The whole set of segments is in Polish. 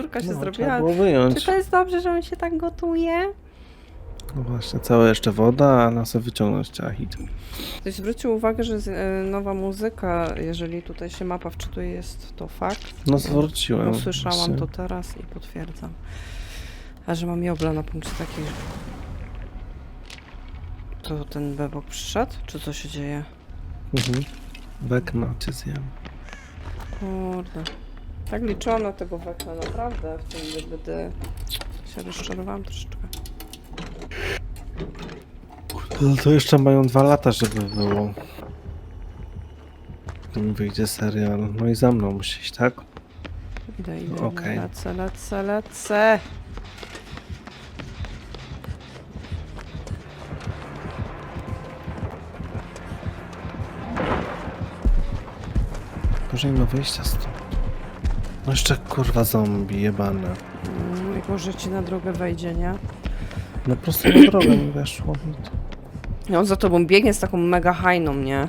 się No, zrobiła. Było Czy wyjąć. to jest dobrze, że on się tak gotuje? No właśnie, cała jeszcze woda, a na sobie wyciągnąć trzeba hit. Ktoś zwrócił uwagę, że jest e, nowa muzyka, jeżeli tutaj się mapa wczytuje, jest to fakt. No zwróciłem. Usłyszałam właśnie. to teraz i potwierdzam. A że mam jobla na punkcie takiej... To ten bebok przyszedł? Czy co się dzieje? Mhm. Wekna cię zjem. Kurde. Tak liczyłam na tego wekna, naprawdę. W tym DBD się rozczarowałam troszeczkę. No to jeszcze mają dwa lata, żeby było. Zanim wyjdzie serial. No i za mną musi iść, tak? Idę, idę, Okej. idę. Lecę, lecę, lecę. Może nie ma wyjścia stąd. No jeszcze kurwa zombie jebane. Mm, Jak może ci na drogę wejdzie, nie? No prosto na drogę mi weszło. I on za tobą biegnie z taką mega hajną, nie?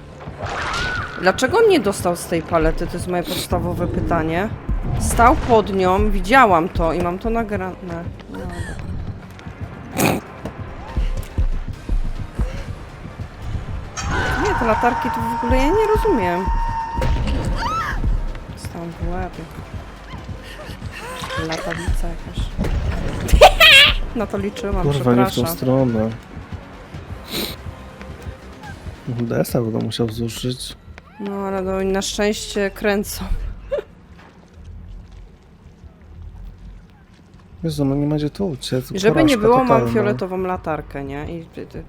Dlaczego on nie dostał z tej palety? To jest moje podstawowe pytanie. Stał pod nią, widziałam to i mam to nagrane. No, dobra. Nie, te latarki to w ogóle ja nie rozumiem. Stałam w łeb. Latawica jakaś. Na to liczyłam, Kurwa, nie w tą stronę. Desa będę musiał zużyć. No ale no, na szczęście kręcą. Jezu, no nie ma gdzie tu uciec. I żeby nie porażka było, mam totalna. fioletową latarkę, nie? I ty, ty.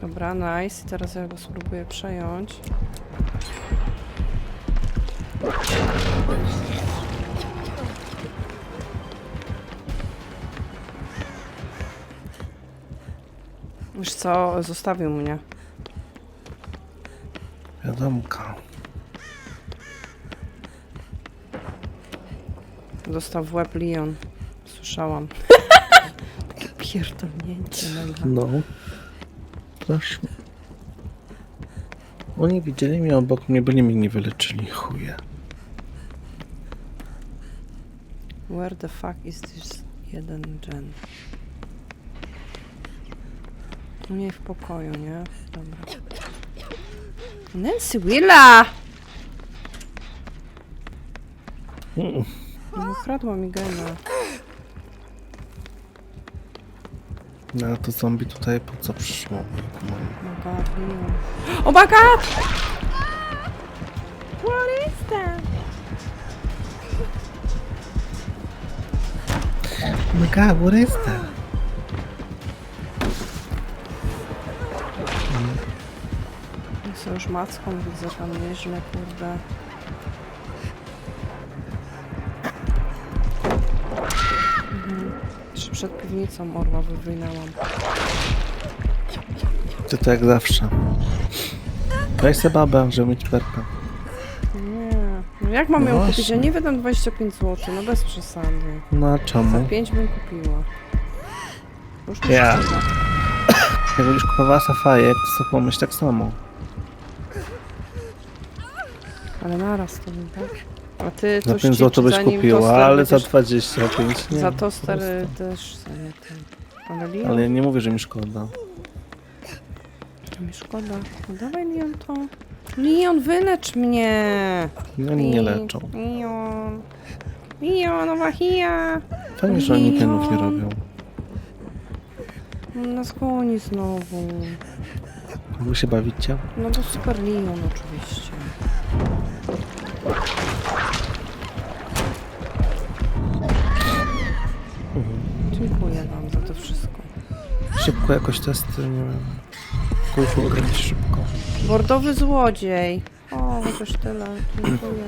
Dobra, nice. I teraz ja go spróbuję przejąć. Wiesz co, zostawił mnie. Wiadomka. Dostał w łeb Leon. Słyszałam. Takie pierdolnięcie mega. No. Strasznie. Oni widzieli mnie obok mnie, byli mnie nie wyleczyli. Chuje. Where the fuck is this jeden gen? Nie w pokoju, nie? Dobra. Nancy Willa! No, ukradła mi gena. No to zombie tutaj po co przyszło? No. Leon. Oh my god! What is that? Oh my god, what is that? Już macką, widzę tam nieźle, kurde. Mhm. Jeszcze przed piwnicą orła wywinęłam. Ty to jak zawsze. Weź se babę, żeby mieć perkę. Nie. No jak mam No ją kupić? właśnie. Ja nie wydam 25 zł, no bez przesady. No a Za czemu? 5 bym kupiła. Już mi Ja. szkoda. Jak będziesz kupowała safajek, to pomyśl tak samo. Ale naraz to bym, tak? A ty Za coś 5 ci- zł byś kupiła, ale za będziesz- 25 nie. Za toster prostu. też sobie ten. Ale Leon, Ale ja nie mówię, że mi szkoda. mi szkoda. No dawaj Leon to. Leon, wylecz mnie! No oni nie leczą. Leon. Leon, Owahia! Fajnie, że oni kenów nie robią. On nas goni znowu. Wy się bawicie? No to super Leon oczywiście. Dziękuję wam za to wszystko. Szybko jakoś testy, nie wiem. Kółko grać szybko. Bordowy złodziej. O, chociaż tyle. Dziękuję.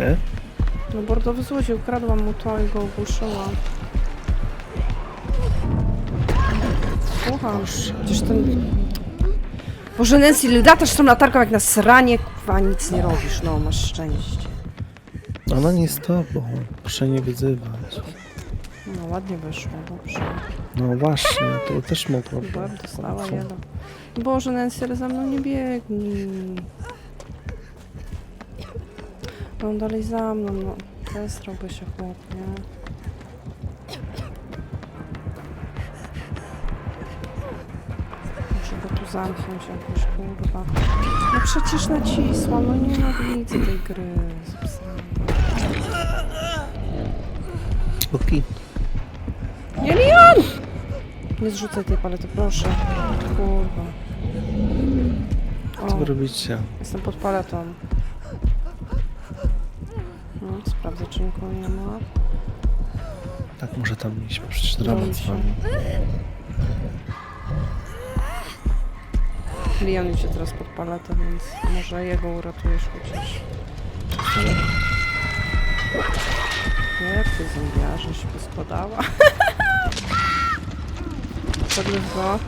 E? No bordowy złodziej, ukradłam mu to i go ogłuszyłam. Słucham. Przecież ten... Boże Nancy, latasz tą latarką jak na sranie, kurwa, nic nie robisz, no, masz szczęście. Ona nie z tobą. Proszę nie wyzywać. No, ładnie wyszło, dobrze. No właśnie, to też mogło Byłam dostała. Boże Nancy, ale za mną nie biegnij. No dalej za mną, no. Zestrałby się chłop, nie? Zamknąć jakoś, kurwa. No przecież nacisłam, no nienawidzę tej gry. Okej. Nie, Leon! Nie zrzucaj tej palety, proszę. Kurwa. Co wy robicie? jestem pod paletą. No, sprawdzę, czy nikogo nie ma. Tak, może tam iść, bo przecież dramat Boję z wami. Leon idzie teraz pod paletę, więc może jego uratujesz chociaż. Nie, ty zębiarze się poskładała. Podnieś go.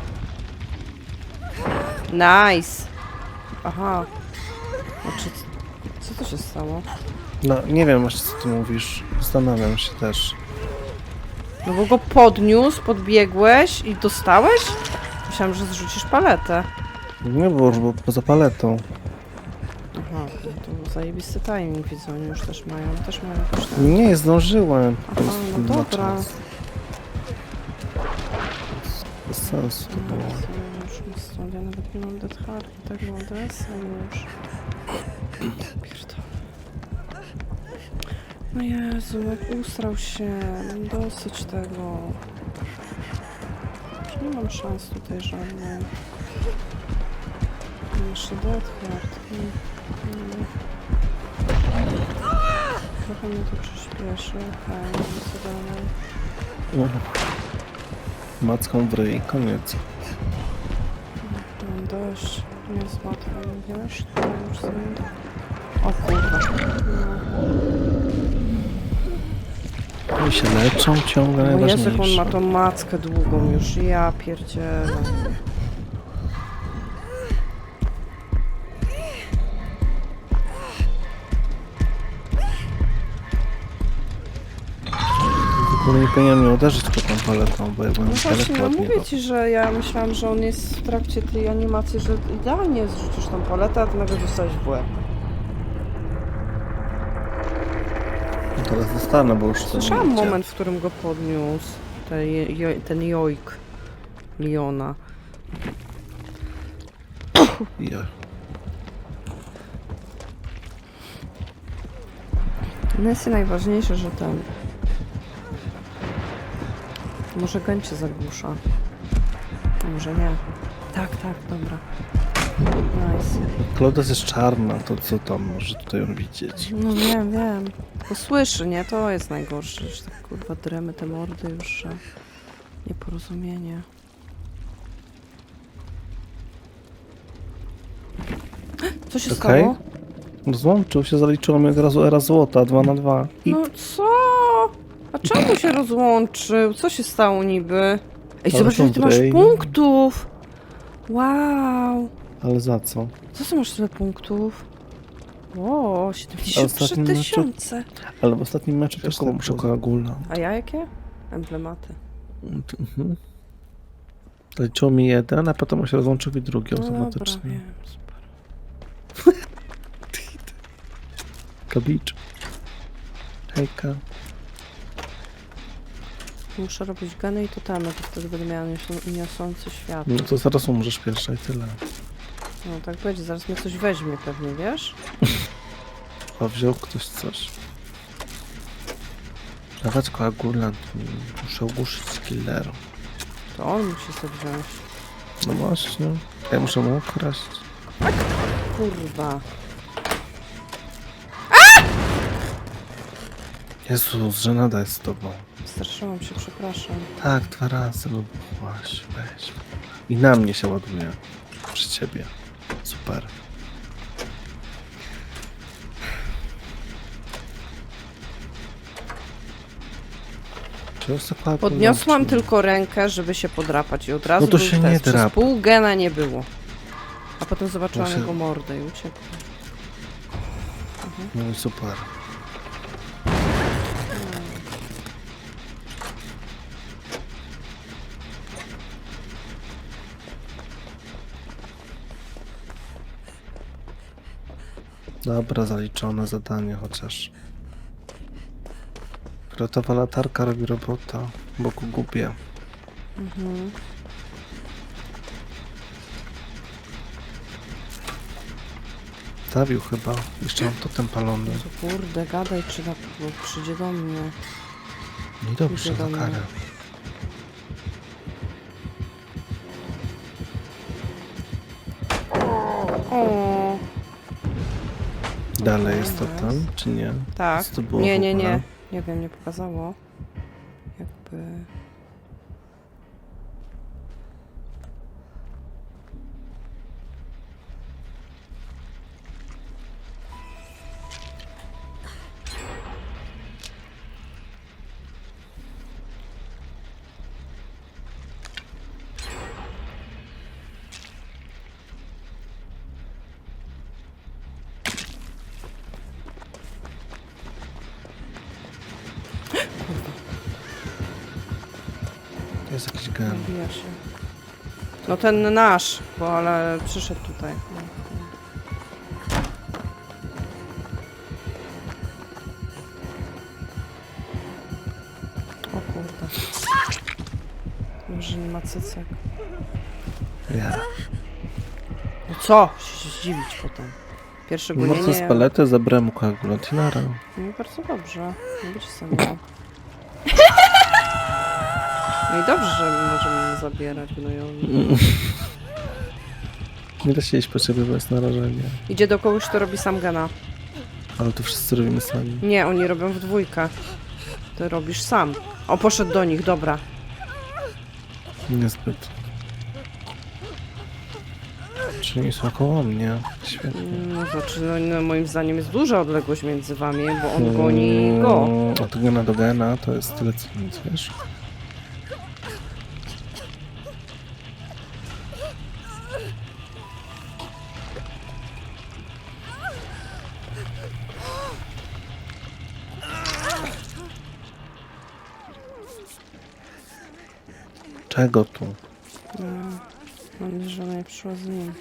Nice! Aha. Znaczy, co to się stało? No, nie wiem właśnie co ty mówisz. Zastanawiam się też. No bo go podniósł, podbiegłeś i dostałeś? Myślałam, że zrzucisz paletę. Nie było już, bo poza paletą. Aha, no to zajebisty timing widzę, oni już też mają, też mają tam. Nie, zdążyłem. Aha, no ma dobra. czasu. Bez sensu to było. No, już stąd, ja nawet nie mam dead heart, tak mam DS już. Pierdolę. No Jezu, jak ustrał się, mam dosyć tego. Już nie mam szans tutaj żadnej. Jeszcze. Mm, mm. Trochę mnie to przyspieszy, okej, okay, co dalej. Macką w ryj, koniec. Mam dość. Nie jest łatwo, wiesz? To już z nim... O kurwa. No. Oni się leczą ciągle, Bo Jezu, jak on najważniejsze. ma tą mackę długą już. Ja pierdzielę. Ogóle nie mnie uderzyć po tą paletą, bo ja byłem No właśnie, no mówię ci, że ja myślałam, że on jest w trakcie tej animacji, że idealnie zrzucisz tą paletę, a ty nagle dostałeś w łeb. No teraz dostanę, bo już to nie Słyszałam idzie. moment, w którym go podniósł. Ten, jo, ten jojk. Liona. Ja. No jest najważniejsze, że ten... Może goń cię zagłusza. Może nie. Tak, tak, dobra. Nice. Klodes jest czarna, to co tam może tutaj on widzieć? No wiem, wiem. Bo słyszy, nie? To jest najgorsze, że tak kurwa dremy te mordy już, że... Nieporozumienie. Co się Okej. stało? Złączył się, zaliczyło mi od razu era złota, 2 na 2. I No co? Czemu się rozłączył? Co się stało niby? Ej, Ale zobacz, ile ty masz punktów! Wow! Ale za co? Co ty masz tyle punktów? O, 73 ostatnim meczu- tysiące. Ale w ostatnim meczu też Jaką tak przekoagulna. A ja jakie? Emblematy. Mhm. Zaliczyło mi jeden, a potem on się rozłączył i drugi No automatycznie. wiem, super. Kabicz. Hejka. Muszę robić geny i totemy, to wtedy będę miała niosą- niosący świat. No to zaraz umrzesz pierwsza i tyle. No tak będzie, zaraz mnie coś weźmie pewnie, wiesz? A wziął ktoś coś. Dawać koagulant. Muszę ogłuszyć killeru. To on musi sobie wziąć. No właśnie. Ja muszę mu ukraść. Kurwa. Jezus, żenada jest z tobą. Straszyłam się, przepraszam. Tak, dwa razy, właśnie, weź. I na mnie się ładuje. Przy ciebie. Super. Czy Podniosłam tylko rękę, żeby się podrapać i od razu No to był się nie test. Przez pół gena nie było. A potem zobaczyłam Właśnie- jego mordę i uciekłam. No i super. Dobra, zaliczone zadanie chociaż. Fioletowa latarka robi robota, bo go gubię. Mhm. Stawił chyba. Jeszcze mam totem palony. Kurde, gadaj, czy na, przyjdzie do mnie. Nie dobrze, Idzie do za mnie. karę. Dalej jest totem, czy nie? tak. Co to było Nie, nie, ogóle? nie. Nie wiem, nie pokazało. Jakby... No ten nasz, bo ale przyszedł tutaj. No. O kurde. Może nie ma cycek. Ja. No co? Się zdziwić potem. Pierwsze Mocno z gonienie... paletę zabrałem mu koagulantinara. No bardzo dobrze. Być sam miał. No i dobrze, że możemy zabierać gnojowi. Nie da się iść po ciebie, bo jest narażenie. Idzie do kogoś, kto robi sam gena. Ale to wszyscy robimy sami. Nie, oni robią w dwójkę. Ty robisz sam. O, poszedł do nich, dobra. Niezbyt. Czyli są koło mnie. Świetnie. No, znaczy, no, no, moim zdaniem jest duża odległość między wami, bo on goni go. Mm, Od gena do gena to jest tyle co nic, wiesz? Czego tu? No, mam nadzieję, że ona nie przyszła z nim.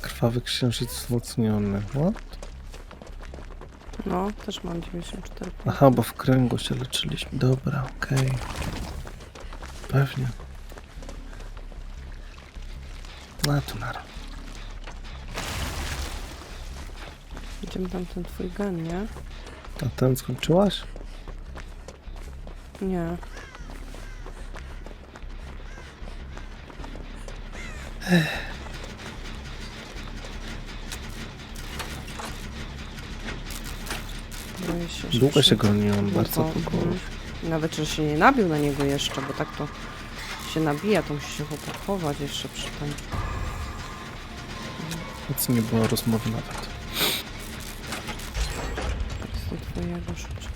Krwawy księżyc wzmocniony. What? No, też mam 94 punkty. Aha, bo w kręgu się leczyliśmy. Dobra, okej. Pewnie. No to nara. Idziemy tam ten twój gen, nie? A ten skończyłaś? Nie. Boję się, że Długo się przy- goniłem, bardzo Długo, długo. mhm. Nawet, że się nie nabił na niego jeszcze, bo tak to się nabija, to musi się chłopak chować jeszcze przy tym. Nic nie było rozmowy nawet. Twojego życia.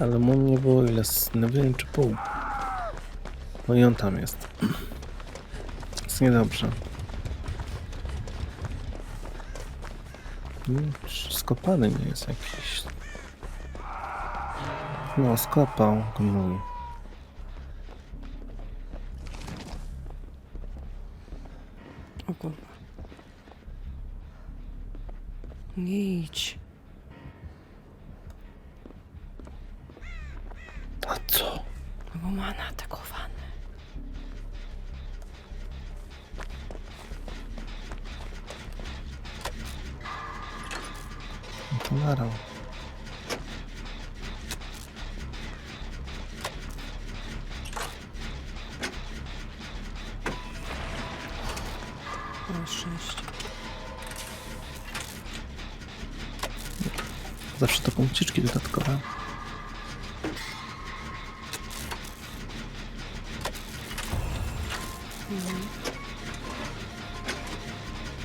Ale mu nie było ile, z- nie wiem czy pół. No i on tam jest. Jest niedobrze. Mm, Skopany nie jest jakiś. No, skopał gnój. O kurwa. Nie idź. A co? Bo ma naatakowany. No to narał. Na szczęście. Zawsze to punkciczki dodatkowe.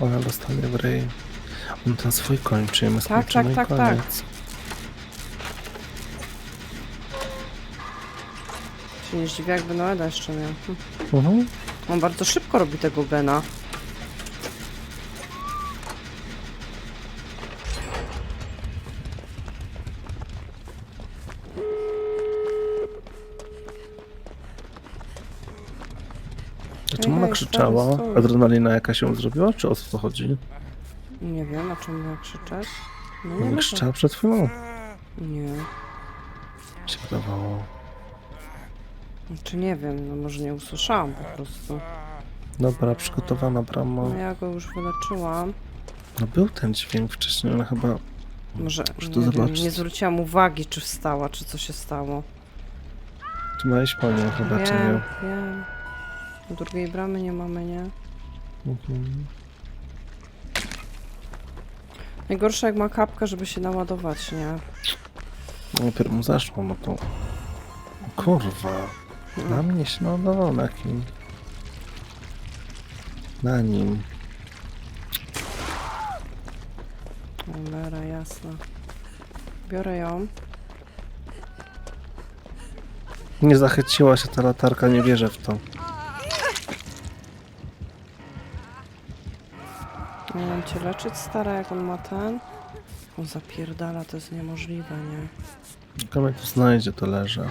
Ona dostanie w ryj. On ten swój kończy, my Tak, skończymy tak, i tak, tak. koniec. Się nie zdziwię, jakby Noeda jeszcze miał. Hm. Mhm. On bardzo szybko robi tego gena. Krzyczała? stary. Adrenalina jakaś ją zrobiła? Czy o co chodzi? Nie wiem, a czemu miała krzyczeć? No Nie nie, krzyczała przed chwilą? nie. Mi się wydawało. Czy nie wiem, no może nie usłyszałam po prostu. Dobra, przygotowana brama. No ja go już wyleczyłam. No był ten dźwięk wcześniej, ale chyba... Może Muszę nie, to wiem, zobaczyć. nie zwróciłam uwagi, czy wstała, czy co się stało. Ty miałeś panią chyba, czy wiem, nie? wiem. Drugiej bramy nie mamy, nie? Mhm. Najgorsze jak ma kapkę, żeby się naładować, nie? No, Najpierw mu zaszło, no to... Kurwa. Na mnie się nadawał na kim? Na nim. Cholera, jasna. Biorę ją. Nie zachyciła się ta latarka, nie wierzę w to. Nie mam cię leczyć, stara, jak on ma ten. On zapierdala, to jest niemożliwe, nie? Mnie tu znajdzie, to leżę.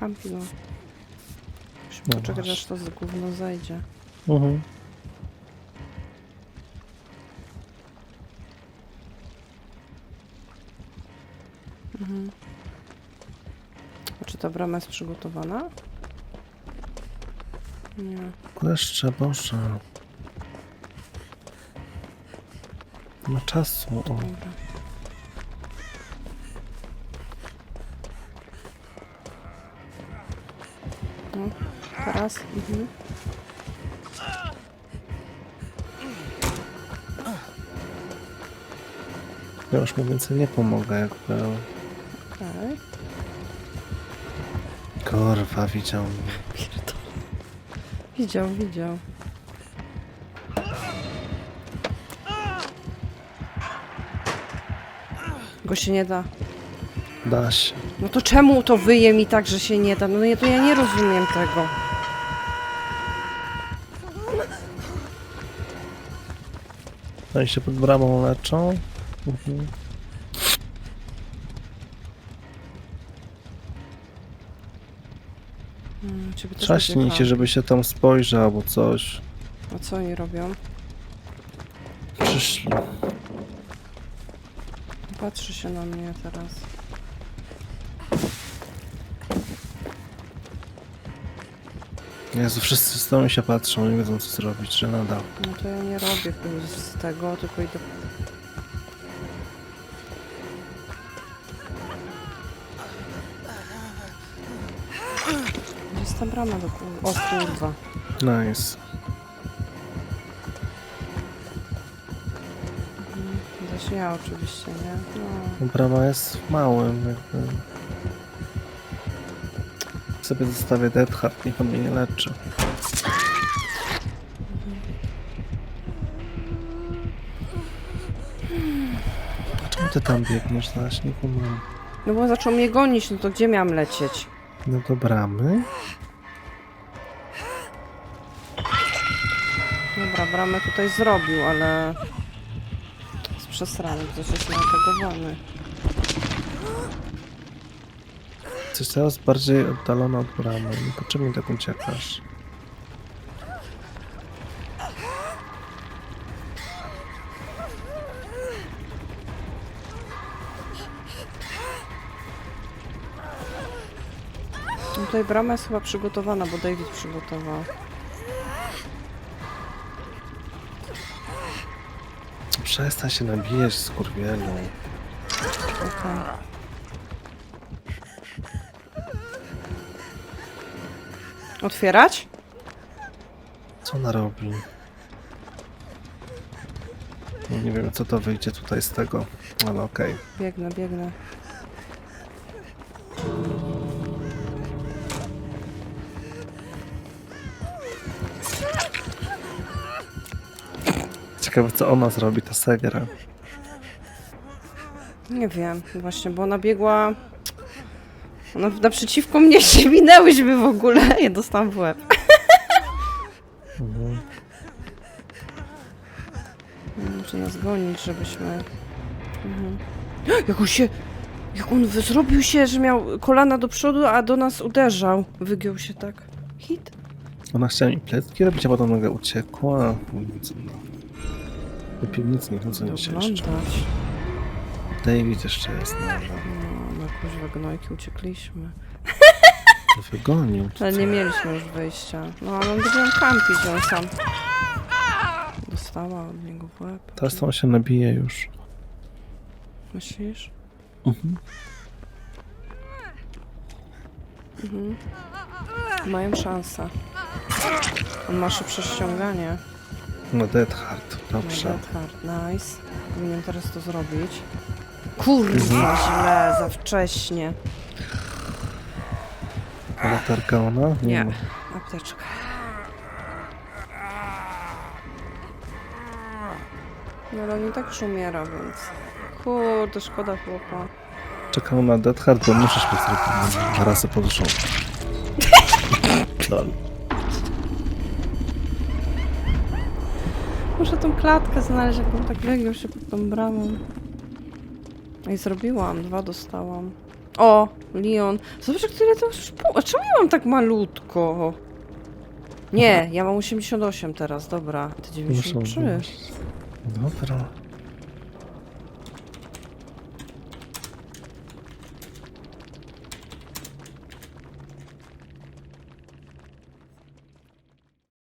Kampi go. Musimy No poczekać, aż to z gówno zejdzie. Mhm. Mhm. Czy ta brama jest przygotowana? Nie. Kleszcze, Boże. Nie ma czasu. O. Dobra. No, teraz. Mhm. Ja już mu więcej nie pomogę, jakby. Okej. Kurwa, widział mnie. Widział, widział. Go się nie da. Da się. No to czemu to wyje mi tak, że się nie da? No nie, to ja nie rozumiem tego. Oni się pod bramą leczą. Mhm. Hmm, Trzaśnij się, kram. żeby się tam spojrzał albo coś. A co oni robią? Przyszli. Patrzy się na mnie teraz. Jezu, wszyscy stoją i się patrzą, nie wiedzą co zrobić, że nada. No to ja nie robię z tego, tylko idę... brama do kur... O kurwa. Nice. Zaśmiała oczywiście, nie? No. Brama jest w małym, jakby. Sobie zostawię Dead Heart, niech on mnie nie leczy. A czemu ty tam biegniesz? Zaś nie kumam. no bo zaczął mnie gonić, no to gdzie miałam lecieć? No do bramy? Bramę tutaj zrobił, ale... Jest przesrany, ktoś jest naatakowany. Coś teraz bardziej oddalone od bramy. Po czym mi tak uciekasz? No tutaj brama jest chyba przygotowana, bo David przygotował. Przestań się nabijać, skurwielu. Otwierać? Co ona robi? Nie wiem, co to wyjdzie tutaj z tego, ale okej. Biegnę, biegnę. Ciekawe, co ona zrobi, ta Segra. Nie wiem, właśnie, bo ona biegła... Ona naprzeciwko mnie się minęłyśmy w ogóle. Ja dostałam w łeb. Mhm. Muszę nas gonić, żebyśmy... Mhm. Jak on się... Jak on wy- zrobił się, że miał kolana do przodu, a do nas uderzał. Wygiął się tak. Hit. Ona chciała mi plecki robić, a potem nagle uciekła. Co no. Do piwnicy nie chodzę nie się jeszcze. Doglądać. David jeszcze jest. No, No, na kuźwa gnojki uciekliśmy. Wygonił. Ale nie mieliśmy już wyjścia. No, ale on będzie kampić, on sam. Dostała od niego w łeb. Teraz to on się nabije już. Myślisz? Mhm. Mhm. Mają szansę. On ma szybsze ściąganie. No Dead. No, Dobrze. Dead Hard, nice. Powinien teraz to zrobić. Kurwa, źle, za wcześnie. A latarka ona? Nie. ma. Apteczka. No ale on i tak już umiera, więc... Kurde, szkoda chłopa. Czekał na Dead Heart, bo muszę specjalnie rasę poduszą. Lol. Muszę tą klatkę znaleźć, jakbym tak legiał się pod tą bramą. No I zrobiłam, dwa dostałam. O, Leon. Zobacz, tyle to już pół. A czemu ja mam tak malutko? Nie, ja mam 88 teraz, dobra. Ty Muszę 93. być. Dobra.